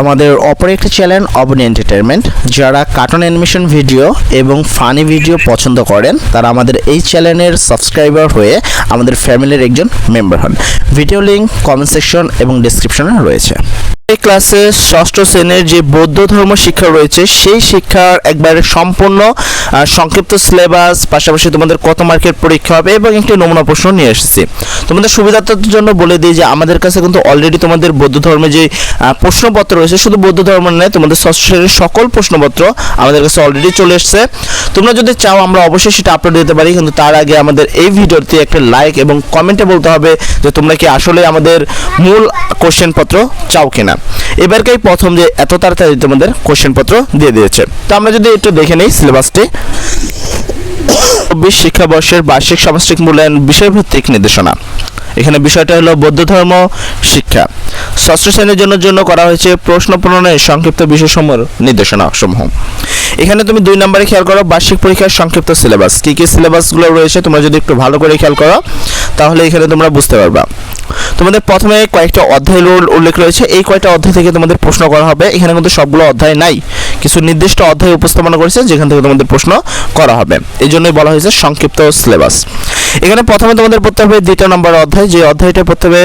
আমাদের অপর একটি চ্যানেল অবনি এন্টারটেনমেন্ট যারা কার্টুন অ্যানিমেশন ভিডিও এবং ফানি ভিডিও পছন্দ করেন, তারা আমাদের এই চ্যানেলের সাবস্ক্রাইবার হয়ে আমাদের ফ্যামিলির একজন মেম্বার হন। ভিডিও লিঙ্ক কমেন্ট সেকশন এবং ডিসক্রিপশনে রয়েছে। এই ক্লাসে ষষ্ঠ শ্রেণির যে বৌদ্ধ ধর্ম শিক্ষা রয়েছে, সেই শিক্ষার একবারে সম্পূর্ণ সংক্ষিপ্ত সিলেবাস পাশাপাশি তোমাদের কত মার্কের পরীক্ষা হবে এবং একটি নমুনা প্রশ্ন নিয়ে এসেছি। তোমাদের সুবিধার্থের জন্য বলে দিই যে, আমাদের কাছে কিন্তু অলরেডি তোমাদের বৌদ্ধ ধর্মে যে প্রশ্নপত্র রয়েছে, শুধু বৌদ্ধ ধর্ম নয়, তোমাদের ষষ্ঠ শ্রেণির সকল প্রশ্নপত্র আমাদের কাছে অলরেডি চলে এসেছে। তোমরা যদি চাও, আমরা অবশ্যই সেটা আপলোড দিতে পারি, কিন্তু তার আগে আমাদের এই ভিডিওতে একটা লাইক এবং কমেন্টে বলতে হবে যে তোমরা কি আসলে আমাদের মূল কোশ্চেন পত্র চাও কিনা। এবারকেই প্রথম যে এত তাড়াতাড়ি তোমাদের কোশ্চেন পত্র দিয়ে দিয়েছে। তো আমরা যদি একটু দেখে নিই সিলেবাসটি চব্বিশ শিক্ষাবর্ষের বার্ষিক সামষ্টিক মূল্যায়ন বিষয়ভিত্তিক নির্দেশনা। এখানে বিষয়টা হলো বৌদ্ধ ধর্ম, শিক্ষা। ষষ্ঠ শ্রেণির জন্য জন্য করা হয়েছে প্রশ্ন প্রণয়নের সংক্ষিপ্ত বিষয়সমূহ নির্দেশনা সমূহ। এখানে তুমি দুই নম্বরে খেয়াল করো, বার্ষিক পরীক্ষার সংক্ষিপ্ত সিলেবাস। কী কী সিলেবাসগুলো রয়েছে তোমরা যদি একটু ভালো করে খেয়াল করো, তাহলে এখানে তোমরা বুঝতে পারবা। তোমাদের প্রথমে কয়েকটা অধ্যায় উল- উল্লেখ রয়েছে। এই কয়টা অধ্যায় থেকে তোমাদের প্রশ্ন করা হবে। এখানে কিন্তু সবগুলো অধ্যায় নাই। কিছু নির্দিষ্ট অধ্যায় উপস্থাপনা করেছে, যেখান থেকে তোমাদের প্রশ্ন করা হবে। এই জন্যই বলা হয়েছে সংক্ষিপ্ত সিলেবাস। এখানে প্রথমে তোমাদের পড়তে হবে দ্বিতীয় নম্বর অধ্যায়, যে অধ্যায়টা পড়তে হবে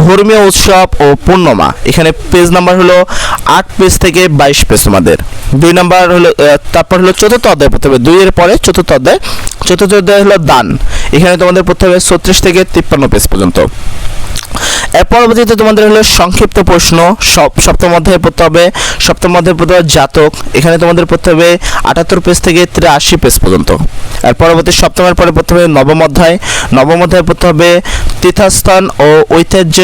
ধর্মীয় উৎসব ও পূর্ণমা এখানে পেজ নাম্বার হলো আট পেজ থেকে বাইশ পেজ তোমাদের। দুই নাম্বার হলো তারপর হলো চতুর্থ অধ্যায় পড়তে হবে। দুইয়ের পরে চতুর্থ অধ্যায়। চতুর্থ অধ্যায় হলো দান। এখানে তোমাদের পড়তে হবে ছত্রিশ থেকে তিপ্পান্ন পেজ পর্যন্ত। এর পরবর্তীতে তোমাদের হলো সংক্ষিপ্ত প্রশ্ন। সপ্তম অধ্যায়ে পড়তে হবে। সপ্তম অধ্যায়ে পড়তে হবে জাতক। এখানে তোমাদের পড়তে হবে আটাত্তর পেজ থেকে তিরাশি পেজ পর্যন্ত। এর পরবর্তী সপ্তমের পরে পড়তে হবে নবম অধ্যায়। নবম অধ্যায়ে পড়তে হবে তীর্থস্থান ও ঐতিহ্য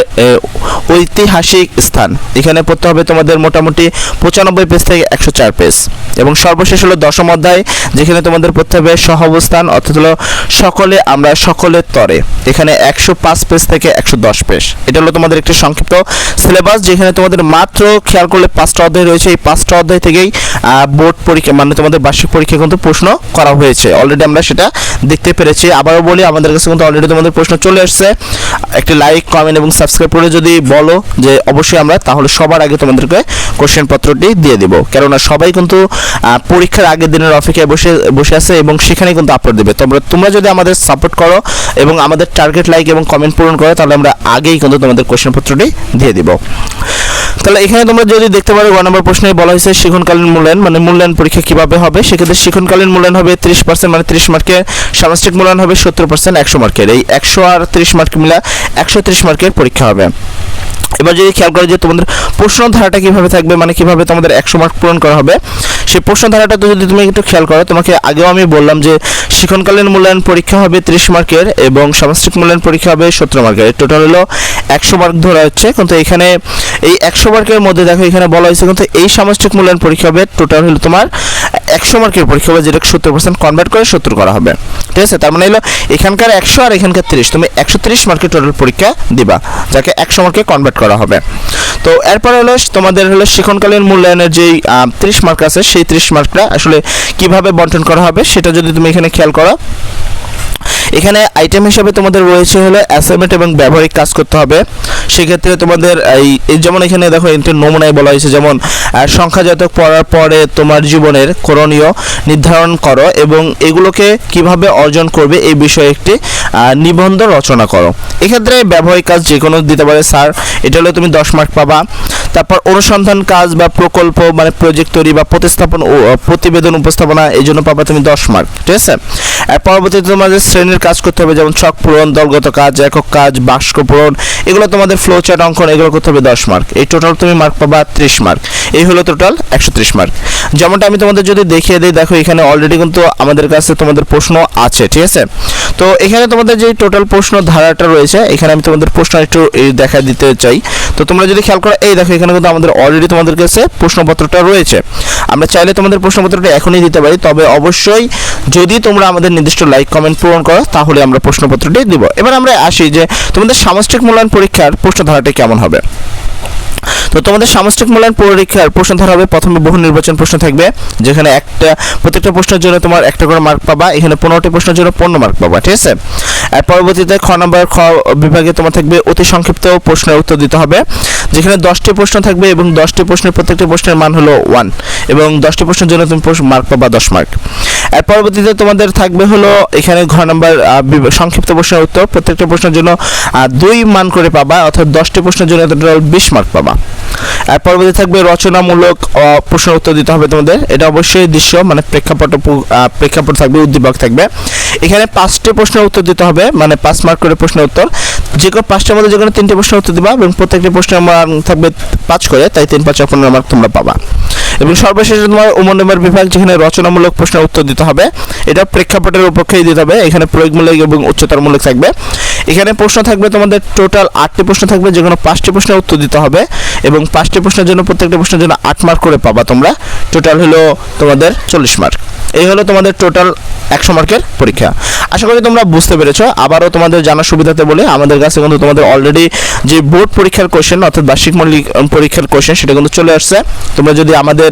ঐতিহাসিক স্থান। এখানে পড়তে হবে তোমাদের মোটামুটি পঁচানব্বই পেজ থেকে একশো চার পেজ এবং সর্বশেষ হলো দশম অধ্যায়, যেখানে তোমাদের পড়তে হবে সহ অবস্থান অর্থাৎ হলো সকলে আমরা সকলের তরে। এখানে একশো পাঁচ পেজ থেকে একশো দশ পেজ এটা হলো তোমাদের একটি সংক্ষিপ্ত সিলেবাস যেখানে তোমাদের মাত্র খেয়াল করলে পাঁচটা অধ্যায় রয়েছে। এই পাঁচটা অধ্যায় থেকেই বোর্ড পরীক্ষা মানে তোমাদের বার্ষিক পরীক্ষা কিন্তু প্রশ্ন করা হয়েছে। অলরেডি আমরা সেটা দেখতে পেরেছি। আবারও বলি, আমাদের কাছে কিন্তু অলরেডি তোমাদের প্রশ্ন চলে আসছে একটি লাইক কমেন্ট এবং সাবস্ক্রাইব করে যদি বলো যে অবশ্যই আমরা, তাহলে সবার আগে তোমাদেরকে কোশ্চেন পত্রটি দিয়ে দিব। কেননা সবাই কিন্তু পরীক্ষার আগের দিনের অপেক্ষায় বসে বসে আছে এবং সেখানে কিন্তু আপলোড দেবে। তোমরা তোমরা যদি আমাদের সাপোর্ট করো এবং আমাদের টার্গেট লাইক এবং কমেন্ট পূরণ করো, তাহলে আমরা আগেই কিন্তু তোমাদের কোশ্চেন পত্রটি দিয়ে দিব। তাহলে এখানে তোমরা যদি দেখতে পারো গ নম্বর প্রশ্নে বলা হয়েছে শিখনকালীন মূল্যায়ন মানে মূল্যায়ন পরীক্ষা কীভাবে হবে? সেক্ষেত্রে শিখনকালীন মূল্যায়ন হবে ত্রিশ পার্সেন্ট মানে ত্রিশ মার্কের সামষ্টিক মূল্যায়ন হবে সত্তর পার্সেন্ট একশো মার্কের। এই একশো আর ত্রিশ মার্ক মিলা একশো ত্রিশ মার্কের পরীক্ষা হবে। এবার যদি খেয়াল করো যে তোমাদের প্রশ্ন ধারাটা কীভাবে থাকবে মানে কীভাবে তোমাদের একশো মার্ক পূরণ করা হবে, সেই প্রশ্ন ধারাটা তো যদি তুমি একটু খেয়াল করো, তোমাকে আগেও আমি বললাম যে শিক্ষণকালীন মূল্যায়ন পরীক্ষা হবে ত্রিশ মার্কের এবং সামষ্টিক মূল্যায়ন পরীক্ষা হবে সত্তর মার্কের। টোটাল হলো একশো মার্ক ধরা হচ্ছে, কিন্তু এখানে এই একশো মার্কের মধ্যে দেখো এখানে বলা হয়েছে কিন্তু এই সামষ্টিক মূল্যায়ন পরীক্ষা হবে টোটাল হলো তোমার একশো মার্কের পরীক্ষা হবে যেটা সত্তর পার্সেন্ট কনভার্ট করে সত্তর করা হবে। ঠিক আছে? তার মানে হলো এখানকার একশো আর এখানকার তিরিশ। তুমি একশো তিরিশ মার্কের টোটাল পরীক্ষা দিবা, যাকে একশো মার্কে কনভার্ট করা হবে। তো এরপর হলো তোমাদের হলো শিক্ষণকালীন মূল্যায়নের যেই তিরিশ মার্ক আছে, সেই তিরিশ মার্কটা আসলে কীভাবে বন্টন করা হবে, সেটা যদি তুমি এখানে খেয়াল করো। এখানে আইটেম হিসাবে তোমাদের রয়েছে হলো অ্যাসাইনমেন্ট এবং ব্যবহারিক কাজ করতে হবে। সেক্ষেত্রে তোমাদের এই যেমন এখানে দেখো একটু নমুনায় বলা হয়েছে, যেমন সংখ্যাজাতক পড়ার পরে তোমার জীবনের করণীয় নির্ধারণ করো এবং এগুলোকে কীভাবে অর্জন করবে এই বিষয়ে একটি নিবন্ধ রচনা করো। এক্ষেত্রে ব্যবহারিক কাজ যে কোনো দিতে পারে, স্যার। এটা হলে তুমি দশ মার্ক পাবা। তারপর অনুসন্ধান কাজ বা প্রকল্প মানে প্রজেক্ট তৈরি বা প্রতিস্থাপন প্রতিবেদন উপস্থাপনা, এই জন্য পাবে তুমি দশ মার্ক ঠিক আছে? আর পরবর্তীতে তোমাদের শ্রেণির কাজ করতে হবে, যেমন ছক পূরণ, দলগত কাজ, একক কাজ, বাক্স পূরণ, এগুলো তোমাদের ফ্লো চার্ট অঙ্কন, এগুলো করতে হবে দশ মার্ক এই টোটাল তুমি মার্ক পাবা ত্রিশ মার্ক এই হলো টোটাল একশো ত্রিশ মার্ক যেমনটা আমি তোমাদের যদি দেখিয়ে দিই, দেখো এখানে অলরেডি কিন্তু আমাদের কাছে তোমাদের প্রশ্ন আছে, ঠিক আছে? তো এখানে তোমাদের যে টোটাল প্রশ্ন ধারাটা রয়েছে, এখানে আমি তোমাদের প্রশ্ন একটু দেখা দিতে চাই। তো তোমরা যদি খেয়াল করো, এই দেখো, এখানে কিন্তু আমাদের অলরেডি তোমাদের কাছে প্রশ্নপত্রটা রয়েছে। আমরা চাইলে তোমাদের প্রশ্নপত্রটা এখনই দিতে পারি, তবে অবশ্যই যদি তোমরা আমাদের নির্দিষ্ট লাইক কমেন্ট পূরণ করো, তাহলে আমরা প্রশ্নপত্রটি দিব। এবার আমরা আসি যে, তোমাদের সামষ্টিক মূল্যায়ন পরীক্ষার প্রশ্ন ধারাটি কেমন হবে? তো তোমাদের সামষ্টিক মূল্যায়ন পরীক্ষার প্রশ্ন ধরা হবে। প্রথমে বহু নির্বাচন প্রশ্ন থাকবে, যেখানে একটা, প্রত্যেকটা প্রশ্নের জন্য তোমার একটা করে মার্ক পাবা, এখানে পনেরোটি প্রশ্নের জন্য পনেরো মার্ক পাবা, ঠিক আছে? আর পরবর্তীতে খ নম্বর খ বিভাগে তোমার থাকবে অতি সংক্ষিপ্ত প্রশ্নের উত্তর দিতে হবে, যেখানে দশটি প্রশ্ন থাকবে এবং দশটি প্রশ্নের প্রত্যেকটি প্রশ্নের মান হলো ওয়ান এবং দশটি প্রশ্নের জন্য তুমি মার্ক পাবা দশ মার্ক আর পরবর্তীতে তোমাদের থাকবে হলো এখানে ঘ নাম্বার সংক্ষিপ্ত প্রশ্নের উত্তর, প্রত্যেকটা প্রশ্নের জন্য দুই মান করে পাবা, অর্থাৎ দশটি প্রশ্নের জন্য টোটাল বিশ মার্ক পাবা। এর পরবর্তী থাকবে রচনামূলক প্রশ্ন উত্তর দিতে হবে তোমাদের। এটা অবশ্যই দৃশ্য মানে প্রেক্ষাপট প্রেক্ষাপট থাকবে, উদ্দীপক থাকবে। এখানে পাঁচটি প্রশ্নের উত্তর দিতে হবে মানে পাঁচ মার্ক করে প্রশ্নের উত্তর। যে কোনো পাঁচটার মধ্যে যে কোনো তিনটে প্রশ্নের উত্তর দিবা এবং প্রত্যেকটি প্রশ্নের মান থাকবে পাঁচ করে, তাই তিন, পাঁচ পনেরো মার্ক তোমরা পাবা। এবং সর্বশেষে তোমার উমন্ডমের বিভাগ, যেখানে রচনামূলক প্রশ্নের উত্তর দিতে হবে, এটা প্রেক্ষাপটের উপক্ষেই দিতে হবে। এখানে প্রয়োগমূলক এবং উচ্চতরমূলক থাকবে। এখানে প্রশ্ন থাকবে তোমাদের টোটাল আটটি প্রশ্ন থাকবে যে কোনো পাঁচটি প্রশ্নের উত্তর দিতে হবে এবং পাঁচটি প্রশ্নের জন্য প্রত্যেকটি প্রশ্নের জন্য আট মার্ক করে পাবা তোমরা। টোটাল হলো তোমাদের চল্লিশ মার্ক এই হলো তোমাদের টোটাল একশো মার্কের পরীক্ষা। আশা করি তোমরা বুঝতে পেরেছ। আবারও তোমাদের জানার সুবিধাতে বলে আমাদের কাছে কিন্তু তোমাদের অলরেডি যে বোর্ড পরীক্ষার কোশ্চেন অর্থাৎ বার্ষিক মৌলিক পরীক্ষার কোশ্চেন সেটা কিন্তু চলে আসছে। তোমরা যদি আমাদের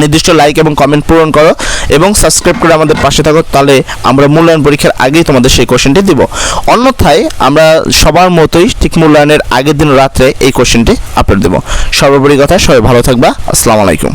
নির্দিষ্ট লাইক এবং কমেন্ট পূরণ করো এবং সাবস্ক্রাইব করে আমাদের পাশে থাকো, তাহলে আমরা মূল্যায়ন পরীক্ষার আগেই তোমাদের সেই কোশ্চেনটি দিব। অন্যথায় আমরা সবার মতোই ঠিক মূল্যায়নের আগের দিন রাত্রে এই কোশ্চেনটি আপলোড দেবো। সর্বোপরি কথা, সবাই ভালো থাকবা। আসসালামু আলাইকুম।